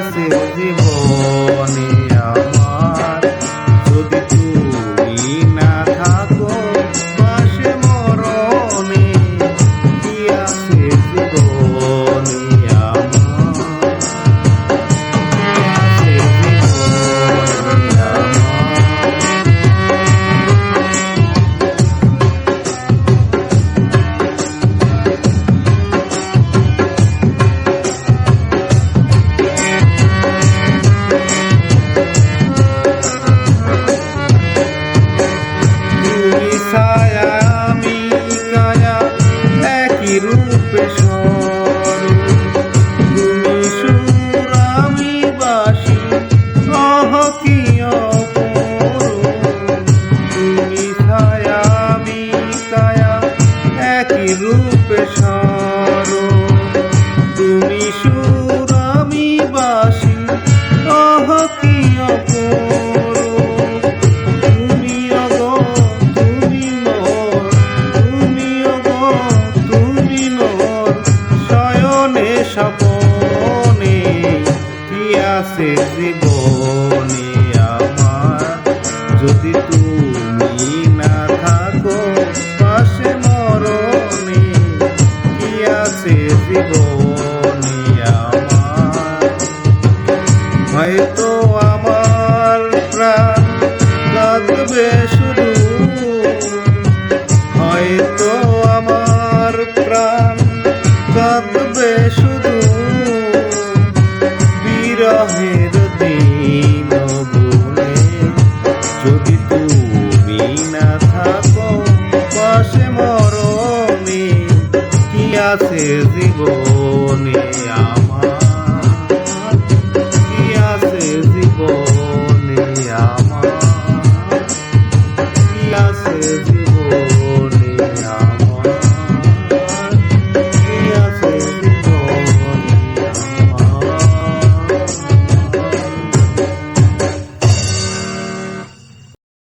আছে জীবনে। রূপে তুমি সুর আমি বাসি, অহ কি অপরূপ। তুমি ছায়া, আমি কায়া একই রূপে স্বরূপ তুমি সুর আমি বাসি, অহ কি স্বপনে আছে জীবনে আমার? যদি তুমি না থাকো পাশে মরণে আছে জীবনে আমার? হয়তো আমার প্রাণ কাঁদবে কাটবে শুধু বিরহের দিন বলে যদি তুমি না থাকো, পাশে মরণে কি আছে জীবনে আমার? কি